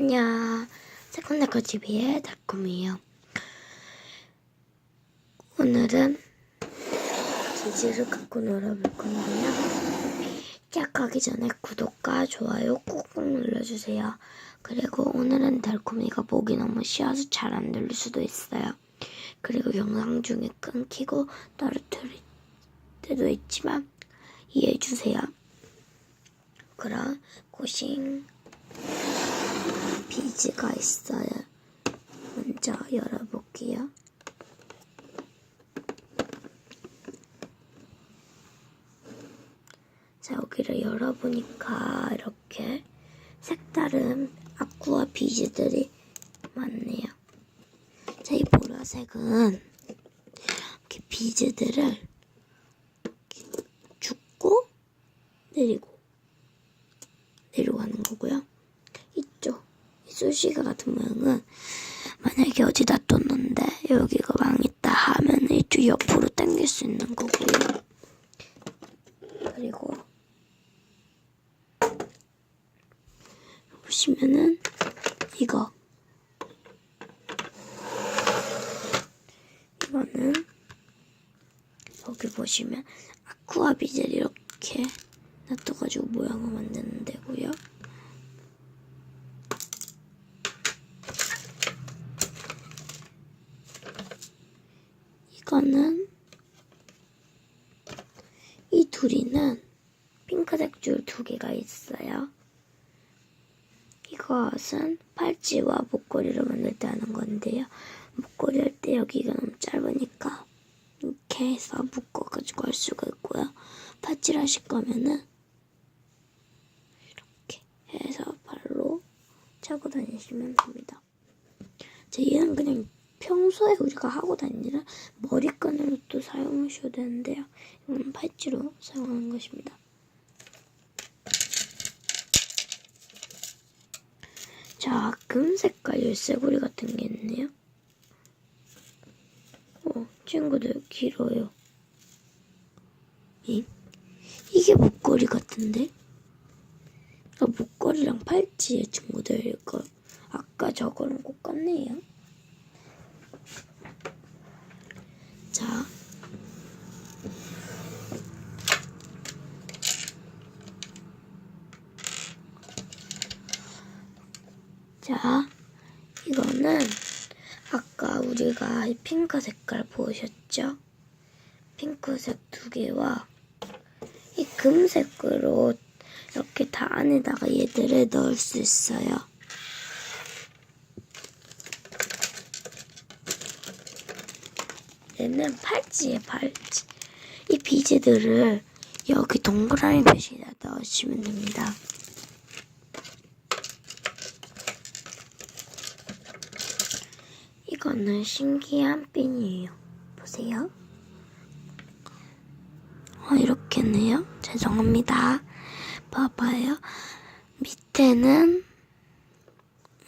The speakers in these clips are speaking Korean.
안녕. 세컨네커 TV의 달콤이에요. 오늘은 기지를 갖고 놀아볼 건데요. 시작하기 전에 구독과 좋아요 꾹꾹 눌러주세요. 그리고 오늘은 달콤이가 목이 너무 쉬어서 잘 안 들릴 수도 있어요. 그리고 영상 중에 끊기고 떨어뜨릴 때도 있지만 이해해주세요. 그럼 고싱 비즈가 있어요. 먼저 열어볼게요. 자, 여기를 열어보니까 이렇게 색다른 아쿠아 비즈들이 많네요. 자, 이 보라색은 이렇게 비즈들을 이렇게 줍고 내리고 이 수시가 같은 모양은 만약에 어디다 뒀는데 여기가 망했다 하면 이쪽 옆으로 당길 수 있는 거고요. 그리고 보시면은 이거 이거는 여기 보시면 아쿠아 비젤 이렇게 놔둬가지고 모양을 만드는 데고요. 거는 이 둘이는 핑크색 줄 두 개가 있어요. 이것은 팔찌와 목걸이를 만들 때 하는 건데요. 목걸이 할 때 여기가 너무 짧으니까 이렇게 해서 묶어가지고 할 수가 있고요. 팔찌를 하실 거면은 이렇게 해서 발로 차고 다니시면 됩니다. 자, 얘는 그냥 평소에 우리가 하고 다니는 머리끈으로 또 사용하셔도 되는데요. 이건 팔찌로 사용하는 것입니다. 자, 금 색깔 열쇠고리 같은 게 있네요. 어, 친구들 길어요. 이, 이게 목걸이 같은데? 아, 목걸이랑 팔찌의 친구들 이거 아까 저거랑 똑같네요. 자. 자, 이거는 아까 우리가 이 핑크 색깔 보셨죠? 핑크색 두 개와 이 금색으로 이렇게 다 안에다가 얘들을 넣을 수 있어요. 얘는 팔찌에 팔찌. 이 비즈들을 여기 동그라미 표시에다 넣으시면 됩니다. 이거는 신기한 핀이에요. 보세요. 어, 이렇게네요. 죄송합니다. 봐봐요. 밑에는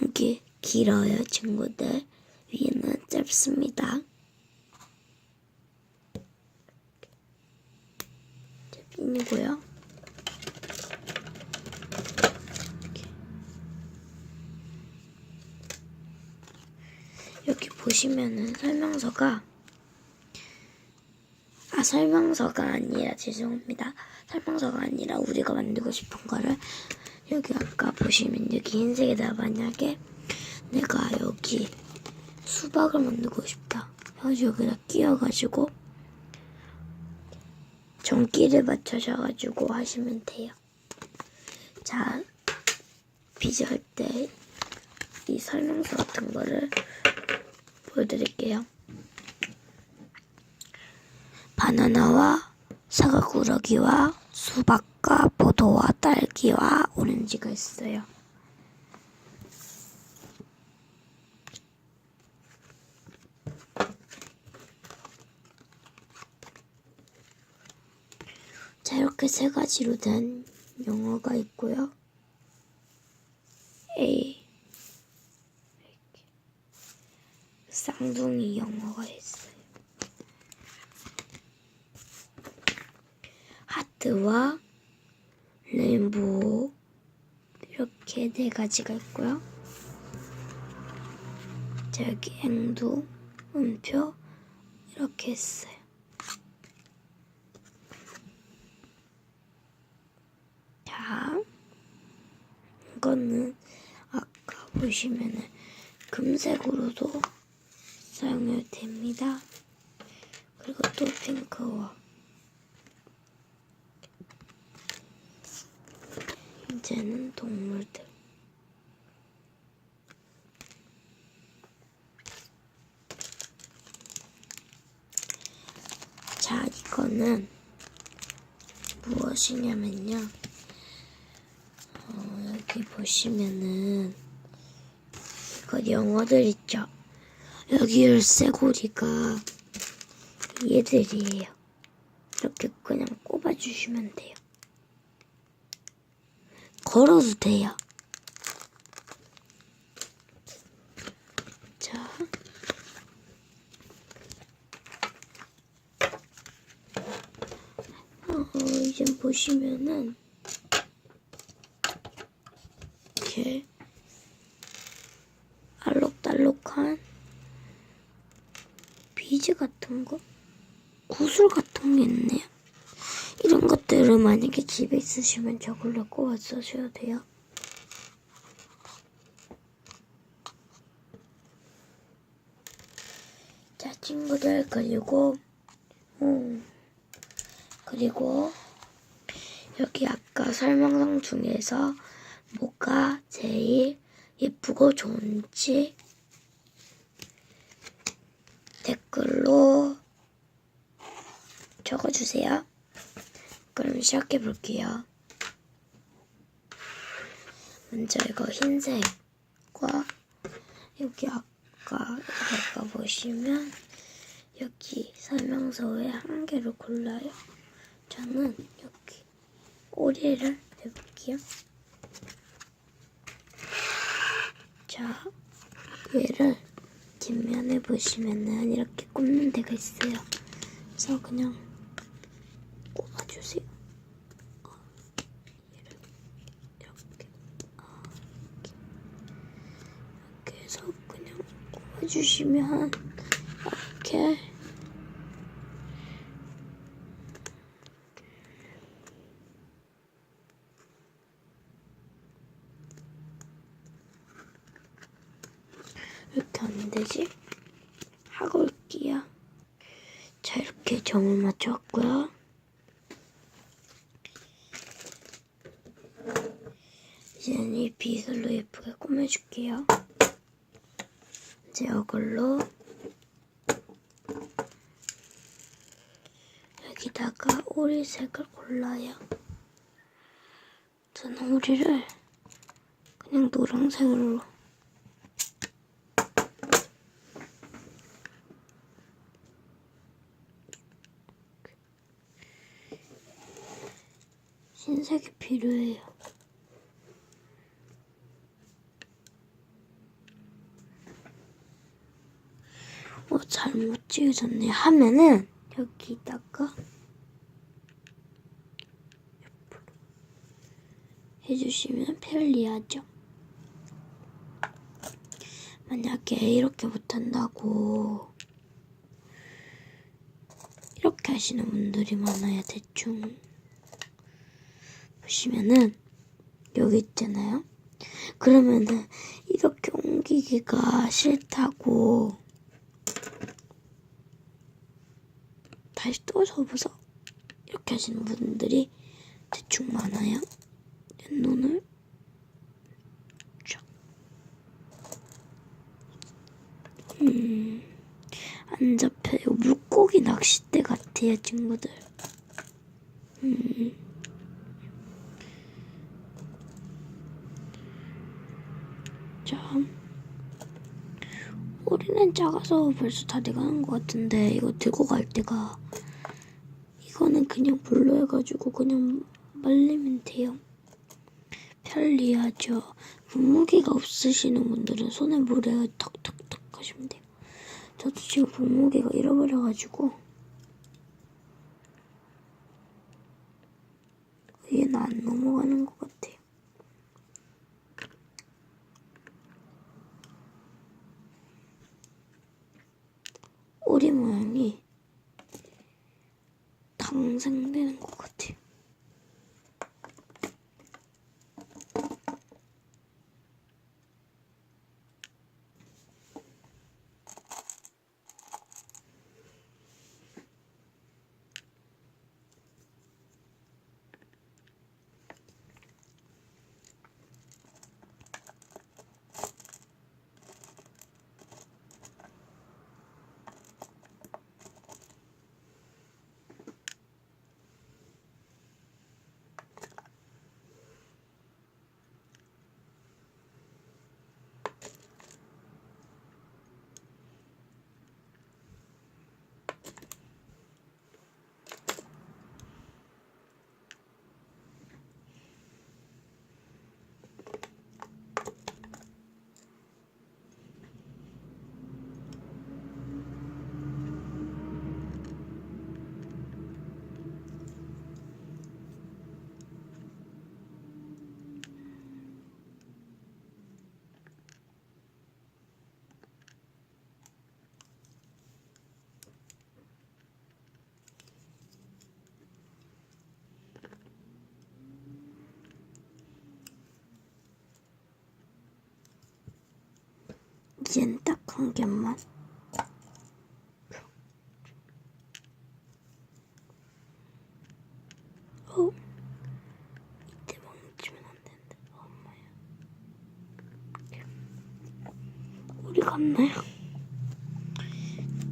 이게 길어요, 친구들. 위에는 짧습니다. 핀이고요. 여기 보시면은 설명서가 아 설명서가 아니라 죄송합니다. 설명서가 아니라 우리가 만들고 싶은 거를 여기 아까 보시면 여기 흰색에다 만약에 내가 여기 수박을 만들고 싶다. 그래서 여기다 끼워가지고 전기를 맞춰셔가지고 하시면 돼요. 자, 비즈할 때 이 설명서 같은 거를 보여드릴게요. 바나나와 사과꾸러기와 수박과 포도와 딸기와 오렌지가 있어요. 자, 이렇게 세 가지로 된 영어가 있고요. A. 이렇게. 쌍둥이 영어가 있어요. 하트와 레인보우 이렇게 네 가지가 있고요. 자, 여기 행동, 음표 이렇게 했어요. 자, 이거는 아까 보시면은 금색으로도 사용해도 됩니다. 그리고 또 핑크와 이제는 동물들. 자, 이거는 무엇이냐면요. 어, 여기 보시면은 이거 영어들 있죠. 여기 열쇠고리가 얘들이에요. 이렇게 그냥 꼽아주시면 돼요. 걸어도 돼요. 자. 어, 이제 보시면은 이렇게 알록달록한 비즈 같은 거, 구슬 같은 게 있네요. 이런 것들을 만약에 집에 있으시면 저걸로 꼽아 쓰셔도 돼요. 자, 친구들, 그리고, 음, 그리고, 여기 아까 설명서 중에서 뭐가 제일 예쁘고 좋은지 댓글로 적어주세요. 그럼 시작해 볼게요. 먼저 이거 흰색과 여기 아까 아까 보시면 여기 설명서에 한 개를 골라요. 저는 여기 꼬리를 해볼게요. 자, 얘를 뒷면에 보시면은 이렇게 꼽는 데가 있어요. 그래서 그냥 꼽아주세요. 어, 얘를 이렇게, 어, 이렇게, 이렇게 해서 그냥 꼽아주시면 이렇게 이렇게 안 되지? 하고 올게요. 자, 이렇게 점을 맞췄고요. 이제는 이 빗으로 예쁘게 꾸며줄게요. 이제 이걸로 여기다가 오리색을 골라요. 저는 오리를 그냥 노란색으로 흰색이 필요해요. 어, 잘못 찍어졌네. 하면은, 여기다가, 옆으로 해주시면 편리하죠. 만약에 이렇게 못한다고, 이렇게 하시는 분들이 많아요, 대충. 보시면은 여기 있잖아요. 그러면은 이렇게 옮기기가 싫다고 다시 또 접어서 이렇게 하시는 분들이 대충 많아요. 눈을 쫙. 음, 안 잡혀요. 물고기 낚싯대 같아요, 친구들. 음. 자, 우리는 작아서 벌써 다 돼가는 것 같은데 이거 들고 갈 때가 이거는 그냥 물로 해가지고 그냥 말리면 돼요. 편리하죠. 분무기가 없으시는 분들은 손에 물에 턱턱턱 하시면 돼요. 저도 지금 분무기가 잃어버려가지고 얘는 안 넘어가는 것 같아요. 꼬리 모양이 당생되는 것 같아요. 이젠 딱 한 개만. 어? 이때 멈추면 안 되는데. 엄마야. 우리 갔나요?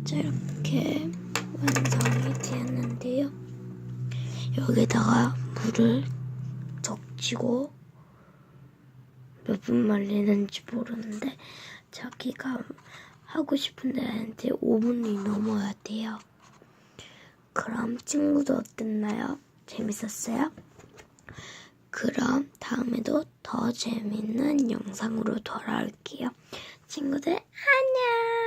자, 이렇게 완성이 되었는데요. 여기다가 물을 적치고 몇 분 말리는지 모르는데 자기가 하고 싶은데 한테 5분이 넘어야 돼요. 그럼 친구도 어땠나요? 재밌었어요? 그럼 다음에도 더 재밌는 영상으로 돌아올게요. 친구들 안녕!